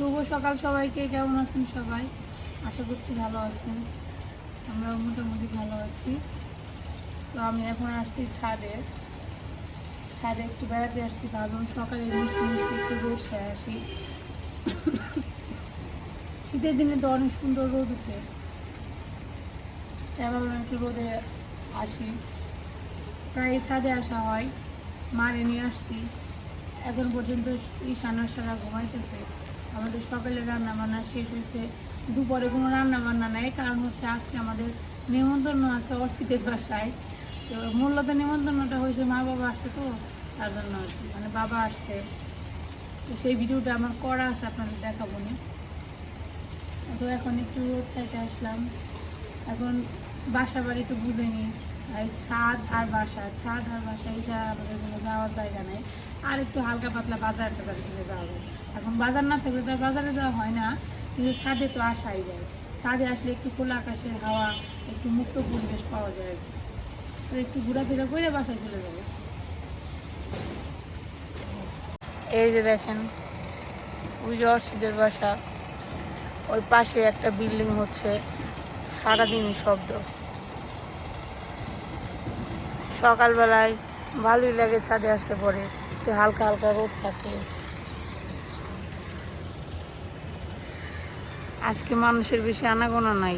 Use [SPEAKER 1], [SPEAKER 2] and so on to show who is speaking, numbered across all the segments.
[SPEAKER 1] শুভ সকাল সবাইকে, কেমন আছেন সবাই? আশা করছি ভালো আছেন। আমরা মোটামুটি ভালো আছি। তো আমি এখন আসছি ছাদে। ছাদে একটু বেড়াতে আসছি, ভাবলাম সকালে মিষ্টি মিষ্টি একটু রোদ খেয়ে আসি। শীতের দিনে তো অনেক সুন্দর রোদ উঠে তাই একটু রোদে আসি। প্রায় ছাদে আসা হয়। মারে নিয়ে আসছি। এখন পর্যন্ত ঈশানা সারা ঘুমাইতেছে। আমাদের সকালে রান্না বান্না শেষ হয়েছে, দুপুরে কোনো রান্না বান্না নাই, কারণ হচ্ছে আজকে আমাদের নিমন্ত্রণ আছে অর্চিতের বাসায়। তো মূলত নিমন্ত্রণটা হয়েছে মা বাবা আসছে তো, তার জন্য। মানে বাবা আসছে। তো সেই ভিডিওটা আমার করা আছে, আপনাদের দেখাবো না। তো এখন একটু খাইতে আসলাম। এখন বাসা বাড়ি তো বুঝেনি ছাদ আর বাসা, ছাদ আর বাসা এছাড়া আমাদের কোনো যাওয়ার জায়গা নেই। আর একটু হালকা পাতলা বাজার টাজার কিনে যাওয়া যায়। এখন বাজার না থাকলে তো বাজারে যাওয়া হয় না, কিন্তু ছাদে তো আসাই যায়। ছাদে আসলে একটু খোলা আকাশের হাওয়া, একটু মুক্ত পরিবেশ পাওয়া যায় আর একটু ঘোরাফেরা করে বাসায় চলে যাবে। এই যে দেখেন ওই যে অর্ষিদের বাসা। ওই পাশে একটা বিল্ডিং হচ্ছে সারাদিন শব্দ। সকালবেলায় ভালোই লাগে ছাদে আসলে পরে। একটু হালকা হালকা রোদ থাকে। আজকে মানুষের বেশি আনাগোনা নাই।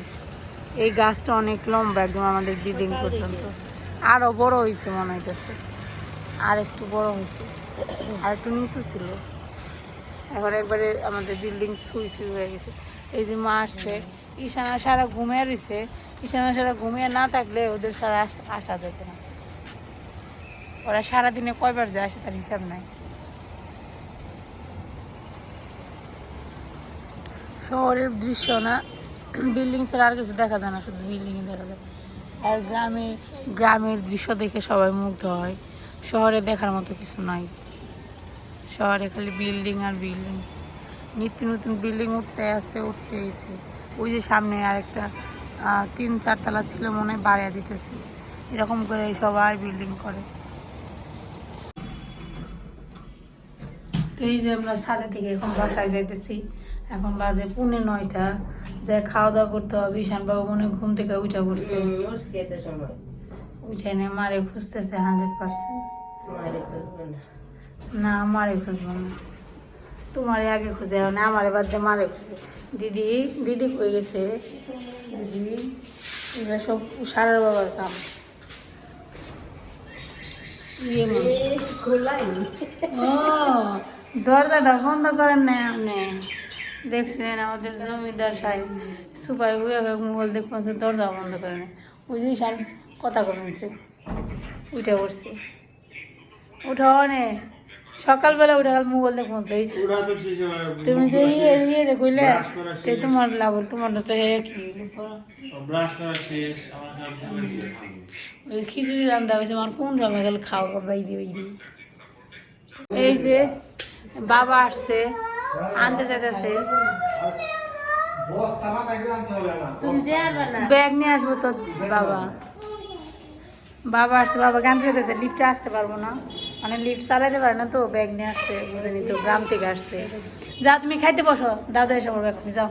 [SPEAKER 1] এই গাছটা অনেক লম্বা একদম আমাদের বিল্ডিং পর্যন্ত। আরও বড় হয়েছে মনে হইতেছে। আর একটু বড় হয়েছে আর একটু নিচু ছিল। এখন একবারে আমাদের বিল্ডিং সুই সুই হয়ে গেছে। এই যে মা আসছে। ঈশানা সারা ঘুমিয়ে রয়েছে ঈশানা সারা ঘুমিয়ে না থাকলে ওদের সারা আসা যেত না। ওরা সারাদিনে কয়বার যায় আসে তার হিসাব নাই। শহরের দৃশ্য না, বিল্ডিং ছাড়া আর কিছু দেখা যায় না, শুধু বিল্ডিংই দেখা যায়। আর গ্রামে, গ্রামের দৃশ্য দেখে সবাই মুগ্ধ হয়। শহরে দেখার মতো কিছু নাই। শহরে খালি বিল্ডিং আর বিল্ডিং। নিত্য নতুন বিল্ডিং উঠতে আছে, উঠতে এসে। ওই যে সামনে আরেকটা তিন চারতলা ছিল মনে হয়, বাড়িয়া দিতেছে। এরকম করে সবাই বিল্ডিং করে। তো এই যে আমরা সালে থেকে এখন বাসায় যাইতেছি। এখন বাজে পুনে নয়টা। যে খাওয়া দাওয়া করতে হবে ঈশান বাবু মনে ঘুম থেকে উঠে পড়ছে। উঠে নে মারে খুঁজতেছে হান্ড্রেড পার্সেন্ট
[SPEAKER 2] মারে খুঁজবে না।
[SPEAKER 1] আমারে খুঁজবো না। তোমারে আগে খুঁজে না আমারে বাদ দিয়ে মারে খুঁজে। দিদি দিদি কই গেছে? দিদি এগুলো সব সারার বাবার কাম। ইয়ে।
[SPEAKER 2] খোলাই।
[SPEAKER 1] ও দরজাটা বন্ধ করেন না। আপনি দেখছেন আমাদের জমিদার সাহেব সুপাই হয়ে হয়ে মোবাইল দেখুন দরজা বন্ধ করে না। ওই যে সাহেব কথা কমেছে উঠে পড়ছে উঠাও নে। সকালবেলা উঠে গেল মোবাইল
[SPEAKER 3] হয়।
[SPEAKER 1] তুমি যে ইয়ে ইয়ে রে কইলে সে তোমার লাভ তোমার তো হে কি। ওই খিচুড়ি রান্না হয়েছে আমার কোন সময় গেল খাওয়া বাই দিয়ে এই যে বাবা আসছে আনতে চাইতেছে ব্যাগ নিয়ে আসব তো বাবা। বাবা আসছে বাবা গান যেতেছে লিফটে আসতে পারব না। মানে লিফট চালাতে পারে না তো ব্যাগ নিয়ে আসছে বুঝেনি তো গ্রাম থেকে আসছে। যাও তুমি খাইতে বসো। দাদা এসে পড়বে এখনই যাও।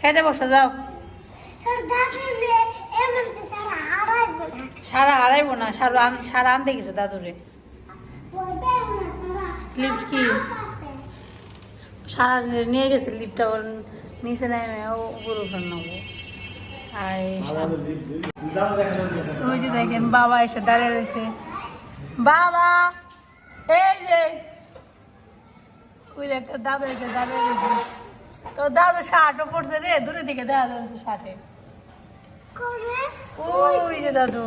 [SPEAKER 1] খাইতে বসো যাও। সারা হারাইবো না। সারা আন সারা আনতে গেছে দাদুরে। লিফট কি সারা নিয়ে গেছে লিফটটা ওর নিচে নেমে ও উপর উপর নেব। ওই যে দেখেন বাবা এসে দাঁড়িয়ে রয়েছে। বাবা! এই যে! ওই যে একটা দাদু এসে দাঁড়িয়ে রয়েছে। তো দাদু শার্টও পড়ছে রে দূরে দিকে দেখা যাচ্ছে শার্টে ওই যে দাদু।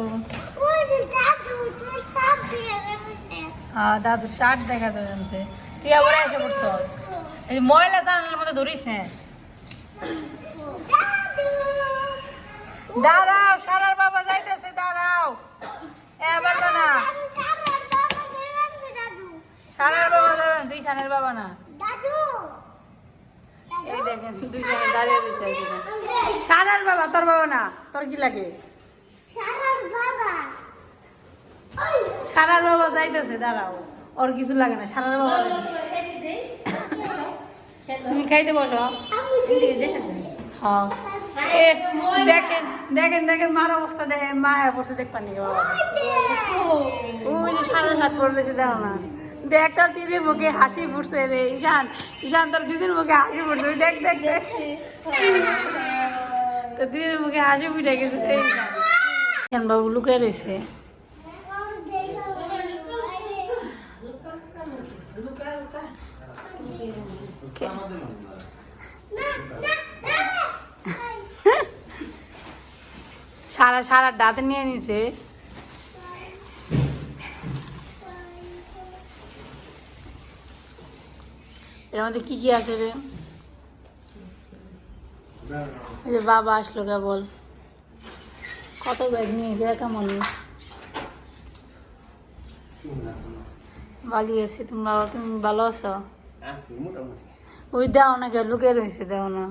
[SPEAKER 1] হ্যাঁ দাদু শার্ট দেখা যাচ্ছে তুই আবার এসে পড়ছ? এই ময়লা জানালার মতো ধরিস না। দাঁড়াও, সারার বাবা যাইতেছে, দাঁড়াও। এবার না। সারার বাবা যাবেন তুই সানের বাবা না। এই দেখেন, দুইজনে দাঁড়িয়ে সারার বাবা, তোর বাবা না, তোর কি লাগে? সারার বাবা যাইতেছে দাঁড়াও। ওর কিছু লাগে না সারার বাবা তুমি খাইতে বসো। হ্যাঁ। দেখেন দেখেন দেখেন মার অবস্থা দেখেন মা বসে দেখবেন নাকি বাবা। ওই যে। সাদা শার্ট পরলেছে দেখো না। দেখ তোর দিদির মুখে হাসি ফুটছে রে ঈশান। ঈশান তোর দিদির মুখে হাসি ফুটছে দেখ দেখ দেখ। তোর দিদির মুখে হাসি ফুটে গেছে এই ঈশান। বাবু লুকিয়ে রয়েছে। সারা সারা দাঁত নিয়ে নিছে। এর মধ্যে কি কি আছে রে? এই যে বাবা আসলো কেবল কত ব্যাগ নিয়ে দেখ কেমন ভালো আছি তুমি বাবা তুমি ভালো আছো
[SPEAKER 4] মোটামুটি।
[SPEAKER 1] ওই দাও না কে লুকে রয়েছে, দাও না।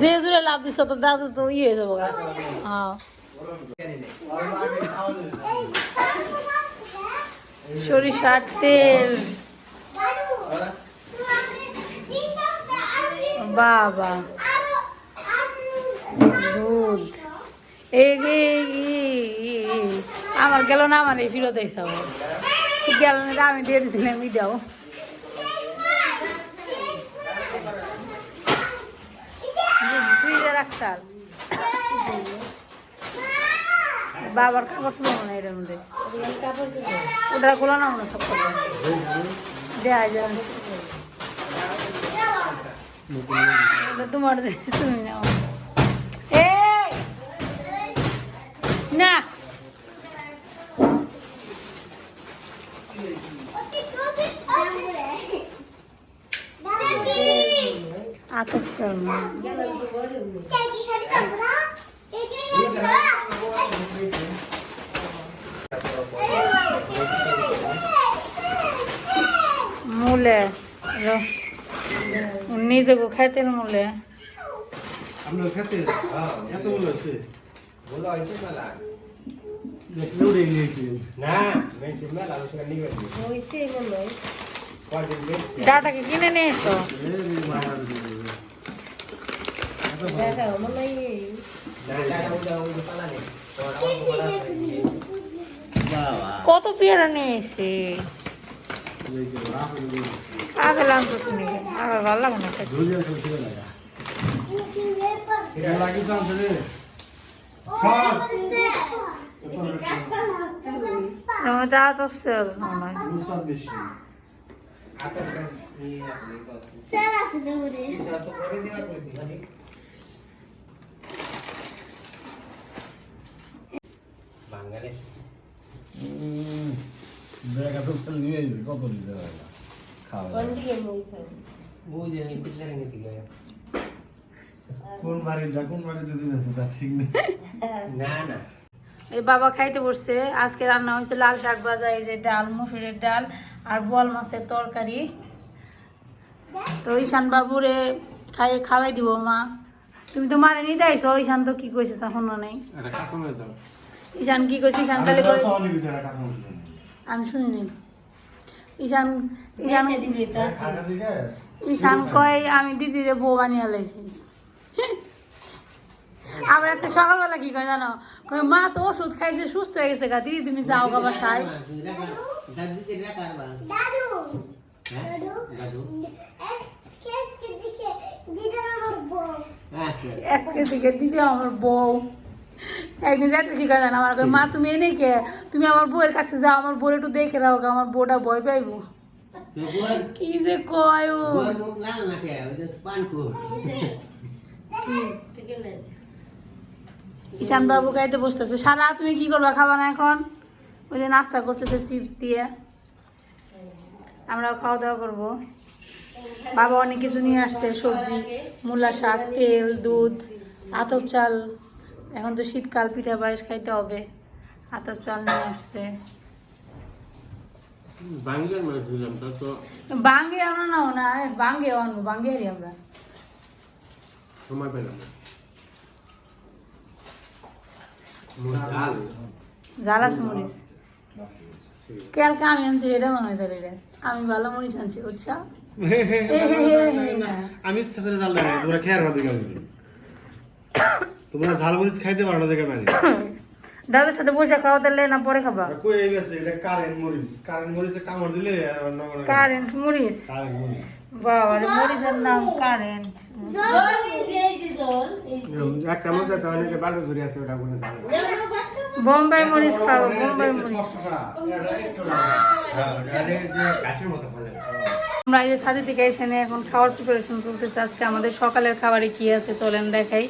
[SPEAKER 1] যে জুড়ে লাভ দিছ তো দাদু তো ইয়ে হয়ে যাব। হ্যাঁ। সরিষার তেল। বাবা দুধ এই এই- এই- এই- আমার গেল না, আমার এই ফিরত গেল না, আমি দিয়ে দিছিলাম এটাও ফ্রিজে বাবার কাপড় ছিল হয় এটার মধ্যে। ওটা খোলা না হয় সব দেয়া যায়। তোমার তুমি নাও না। আতর শর্মা। মূলে নিজে গো খাইতে মূলে।
[SPEAKER 5] আপনার খেতে এত মূল্য আছে। দেখলে উড়ে নিয়েছেন
[SPEAKER 4] না মেনছে মেলা আমি সেখানে নিয়ে গেছি
[SPEAKER 2] হয়েছে মনে হয়
[SPEAKER 4] কয়দিন মেনছে
[SPEAKER 1] দাদাকে কিনে নিয়ে
[SPEAKER 4] নেই তোর আমার বাবা
[SPEAKER 1] কত পেয়ারা নিয়ে এসে আগে লাগতো শুনি আগে ভালো লাগে না দাঁত আসছে মনে
[SPEAKER 5] কত দিতে
[SPEAKER 2] কোন
[SPEAKER 5] বাড়িটা কোন বাড়িতে দিয়েছে তা ঠিক নেই।
[SPEAKER 4] না না।
[SPEAKER 1] এই বাবা খাইতে বসছে। আজকে রান্না হয়েছে লাল শাক ভাজা এই যে ডাল মুসুরের ডাল আর বল মাছের তরকারি। তো ঈশান বাবুরে খাই খাওয়াই দিব মা। তুমি তো মারে নিতে আইসো ঈশান তো কি কইছে তখন নেই।
[SPEAKER 3] এটা
[SPEAKER 1] ঈশান কি কইছে ঈশান তাহলে করে
[SPEAKER 5] কাঁচা মশলা নেই।
[SPEAKER 1] আমি শুনিনি। ঈশান ঈশান
[SPEAKER 2] দিদি তো
[SPEAKER 1] ঈশান কয় আমি দিদিরে বউ বানিয়ে লাইছি। আবার একটা সকালবেলা কি কয় জানো? মা তো ওষুধ খাইছে সুস্থ হয়ে গেছে গা দিদি তুমি যাও
[SPEAKER 4] রাখা আর হ্যাঁ? দাদু
[SPEAKER 1] আজকে দিদি আমার বউ। একদিন রাত্রে কি আমার মা তুমি এনে কে? তুমি আমার বউয়ের কাছে যাও আমার বউর একটু দেখে রাখো গা, আমার বউটা ভয় পাইবো। কি যে কয় ও।
[SPEAKER 4] গোর না কে ওই যে পান কো
[SPEAKER 2] ঠিক আছে
[SPEAKER 1] ঈশান বাবু গাইতে বসতেছে। সারা তুমি কি করবা? খাবা না এখন? ওই যে নাস্তা করতেছে চিপস দিয়ে। আমরা খাওয়া দাওয়া করব। বাবা অনেক কিছু নিয়ে আসছে সবজি মূলা শাক তেল দুধ আতপ চাল। এখন তো শীতকাল পিঠা পায়েস খাইতে হবে। আতপ চাল নিয়ে আসছে। বাঙ্গে আনো না না বাঙ্গে আনব বাঙ্গে আমরা।
[SPEAKER 3] সময় পেলাম না
[SPEAKER 1] জাল আছে মরিচ। কালকে আমি আনছি এটা মনে হয় ধরে আমি ভালো মরিচ আনছি বুঝছা।
[SPEAKER 5] আমি ইচ্ছা করে জাল লাগাই তোমরা খেয়ার না দেখে আমি তোমরা ঝাল মরিচ খাইতে পারো না দেখে আমি
[SPEAKER 1] দাদার সাথে বসে খাওয়া দিলে না পরে খাবা?
[SPEAKER 5] কই গেছে এটা কারেন্ট মরিচ। কারেন্ট মরিচে কামড় দিলে
[SPEAKER 1] কারেন্ট মরিচ?
[SPEAKER 5] কারেন্ট মরিচ।
[SPEAKER 1] বাবা মরিচের নাম কারেন্ট
[SPEAKER 5] একটা মরিচ আছে অনেকে ওটা বলে
[SPEAKER 1] বোম্বাই মরিচ খাব বোম্বাই মরিচ। আমরা এই যে ছাদের দিকে এসে নিয়ে এখন খাওয়ার প্রিপারেশন করতেছি আজকে আমাদের সকালের খাবারে কি আছে চলেন দেখাই।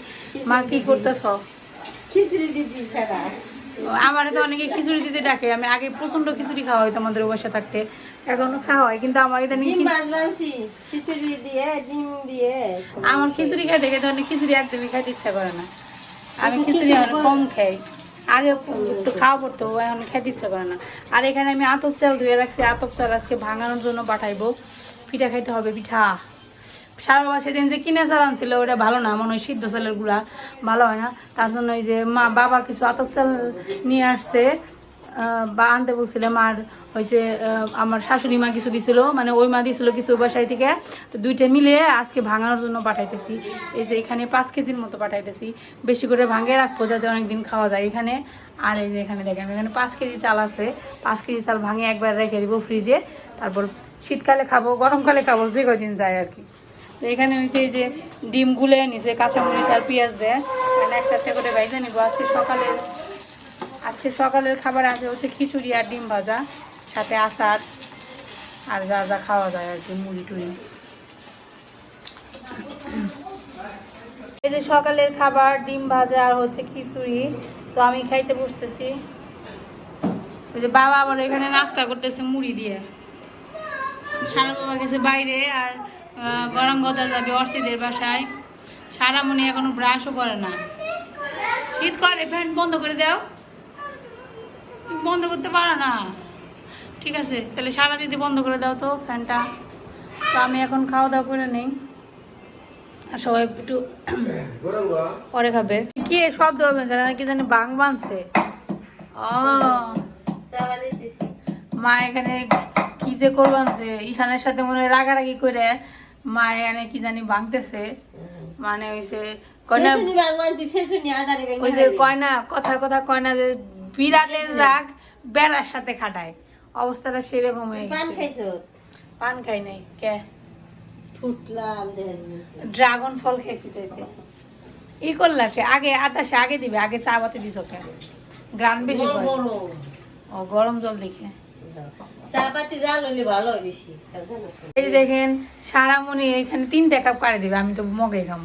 [SPEAKER 1] মা কি করতেছ?
[SPEAKER 2] খিচুড়ি দিদি ছাড়া
[SPEAKER 1] আমার তো অনেকে খিচুড়ি দিতে ডাকে। আমি আগে প্রচণ্ড খিচুড়ি খাওয়া হইতো আমাদের বসে থাকতে। এখনও খাওয়া হয় কিন্তু আমার এটা
[SPEAKER 2] ডিম খিচুড়ি দিয়ে ডিম দিয়ে।
[SPEAKER 1] আমার খিচুড়ি খাইতে খেতে অনেক খিচুড়ি একদমই খাইতে ইচ্ছা করে না। আমি খিচুড়ি অনেক কম খাই। আগে খাওয়া পড়তো এখন খেতে ইচ্ছা করে না। আর এখানে আমি আতপ চাল ধুয়ে রাখছি। আতপ চাল আজকে ভাঙানোর জন্য পাঠাইবো। পিঠা খাইতে হবে পিঠা। সারা বাবা সেদিন যে কিনে চাল আনছিল ওটা ভালো না, মনে হয় সিদ্ধ চালের গুঁড়া, ভালো হয় না। তার জন্য ওই যে মা, বাবা কিছু আতপ চাল নিয়ে আসছে বা আনতে বলছিল, মার হয়েছে আমার শাশুড়ি মা কিছু দিছিল মানে ওই মা দিছিল কিছু বাসায় থেকে, তো দুইটা মিলে আজকে ভাঙানোর জন্য পাঠাইতেছি। এই যে এখানে পাঁচ কেজির মতো পাঠাইতেছি। বেশি করে ভাঙে রাখব যাতে অনেকদিন খাওয়া যায় এখানে। আর এই যে এখানে দেখেন, এখানে পাঁচ কেজি চাল আছে। পাঁচ কেজি চাল ভাঙে একবার রেখে দিব ফ্রিজে, তারপর শীতকালে খাব, গরমকালে খাব, যে কদিন যায় আর কি। তো এখানে হচ্ছে এই যে ডিম গুলে নিছে, কাঁচামরিচ আর পেঁয়াজ দেয়। মানে একটা একটা করে ভাইজা নিবো। আজকে সকালে আজকে সকালের খাবার আছে হচ্ছে খিচুড়ি আর ডিম ভাজা, সাথে আচার আর যা যা খাওয়া যায় আর কি, মুড়ি টুড়ি। এই যে সকালের খাবার, ডিম ভাজা আর হচ্ছে খিচুড়ি, তো আমি খাইতে বসতেছি। ওই যে বাবা আবার এখানে নাস্তা করতেছে মুড়ি দিয়ে। সারা বাবা গেছে বাইরে আর গদা যাবে অর্ষিদের বাসায়। সারা মনে এখনও ব্রাশও করে না। শীত করে ফ্যান বন্ধ করে দাও। তুমি বন্ধ করতে পারো না। ঠিক আছে, তাহলে সারা দিদি বন্ধ করে দাও তো ফ্যানটা তো আমি এখন খাওয়া দাওয়া করে নেই। আর সবাই একটু পরে খাবে। কি শব্দ হবে জানা কি জানি বাং বানছে। ও। মা এখানে কি যে করবান যে, ঈশানের সাথে মনে হয় রাগারাগি করে। মা এখানে কি জানি ভাঙতেছে মানে হইছে কয়না ওই যে কয়না কথার কথা কয়না যে বিড়ালের রাগ বেড়ার সাথে খাটায়। অবস্থাটা সেরকম হয়ে
[SPEAKER 2] পান খাইছো?
[SPEAKER 1] পান খাই নাই কে? ড্রাগন ফল খেয়েছি তাইতে ই করলা কে? আগে আতাসে আগে দিবে আগে চা বাতি দিছ কে? গ্রান বেশি ও গরম জল দেখে। এই দেখেন সারামণি এখানে তিনটা কাপ কাটে দিবে আমি তো মগে খাব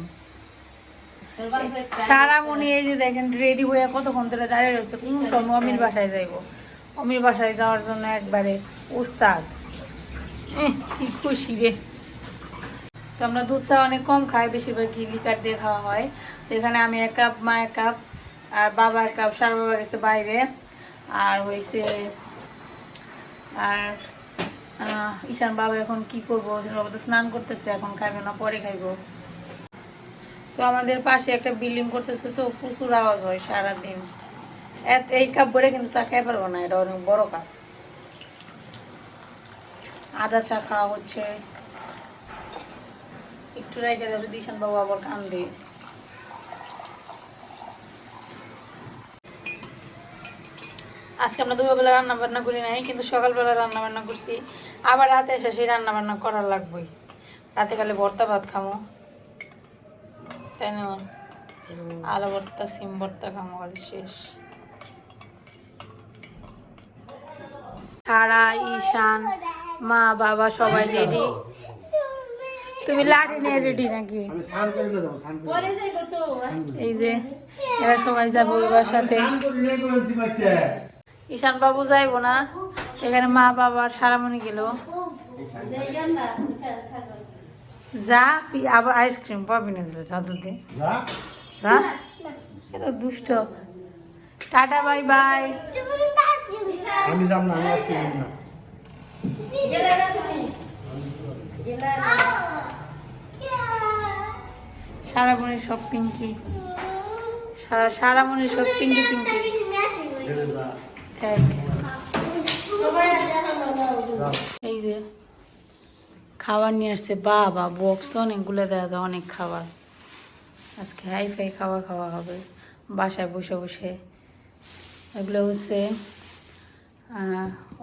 [SPEAKER 1] সারামণি এই যে দেখেন রেডি হয়ে কতক্ষণ ধরে দাঁড়িয়ে রয়েছে কোন সময় অমির বাসায় যাইব? অমির বাসায় যাওয়ার জন্য একবারে উস্তাদ কি খুশি রে। তো আমরা দুধ চা অনেক কম খাই বেশিরভাগই লিকার দিয়ে খাওয়া হয়। এখানে আমি এক কাপ মা এক কাপ আর বাবা এক কাপ সার বাবা গেছে বাইরে। আর হয়েছে আর ঈশান বাবা এখন কি করব? বাবা তো স্নান করতেছে, এখন খাইবে না, পরে খাইবো। তো আমাদের পাশে একটা বিল্ডিং করতেছে তো, প্রচুর আওয়াজ হয় সারাদিন। এই কাপ ভরে কিন্তু চা খাই পারব না, এটা অনেক বড় কাপ। আদা চা খাওয়া হচ্ছে। একটু রেখে দেবে ঈশান বাবু আবার কান্দে। আজকে আমরা দুপুরবেলা রান্না বান্না করি নাই কিন্তু সকালবেলা রান্না বান্না করছি। আবার রাতে এসে সেই রান্না বান্না করার লাগবেই। রাতে খালি ভর্তা ভাত খামো। তাই না? আলু ভর্তা সিম ভর্তা খামো খালি শেষ। সারা ঈশান মা বাবা সবাই রেডি তুমি লাঠি নিয়ে রেডি নাকি? এই যে এরা সবাই যাব ওই বাসাতে। ঈশান বাবু যাইবো না। এখানে মা বাবার সারামণি গেল। যা পি- আবার আইসক্রিম পাবি না দিলে চাদুতে
[SPEAKER 5] যা।
[SPEAKER 1] এত দুষ্ট। Tata bye bye.
[SPEAKER 5] আমি যাব না আমি আজকে না
[SPEAKER 2] গেলে না। তুমি গেলে না
[SPEAKER 1] সারামণি সব পিঙ্কি। সারা সারা মনে সব পিঙ্কি পিঙ্কি। এই যে খাবার নিয়ে আসছে বাবা, বক্স, অনেকগুলো দেওয়া যায়, অনেক খাবার। আজকে হাই ফাই খাওয়া খাওয়া হবে, বাসায় বসে বসে। এগুলো হচ্ছে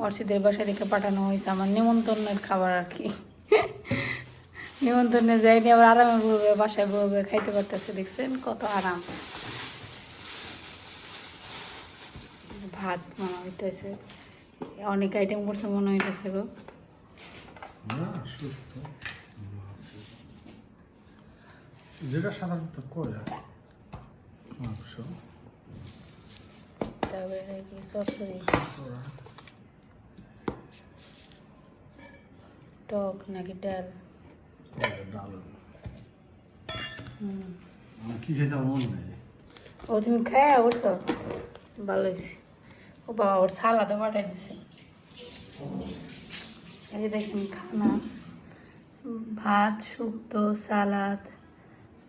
[SPEAKER 1] অর্চিদের বাসা থেকে পাঠানো হয়েছে, আমার নিমন্ত্রণের খাবার আর কি। নিমন্ত্রণে যাইনি, আবার আরামে বলবে, বাসায় বলবে, খাইতে পারতেছে, দেখছেন কত আরাম। ভাত মামা হইতেছে। অনেক আইটেম করছে মনে হইতেছে গো।
[SPEAKER 5] যেটা সাধারণত করে মাংস।
[SPEAKER 1] তারপরে কি টক নাকি ডাল?
[SPEAKER 5] ডাল।
[SPEAKER 1] হুম।
[SPEAKER 5] কি খেয়েছি আমার মনে
[SPEAKER 1] ও তুমি খায়া তো ভালো হয়েছে ও বাবা ওর সালাদও পাঠাই দিছে। এই দেখেন, খানা, ভাত, শুক্তো, সালাদ,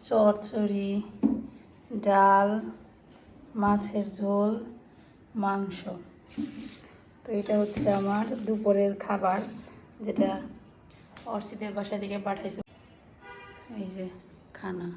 [SPEAKER 1] চচ্চড়ি, ডাল, মাছের ঝোল, মাংস। তো এটা হচ্ছে আমার দুপুরের খাবার, যেটা অর্ষিদের বাসা থেকে পাঠাইছে। এই যে খানা।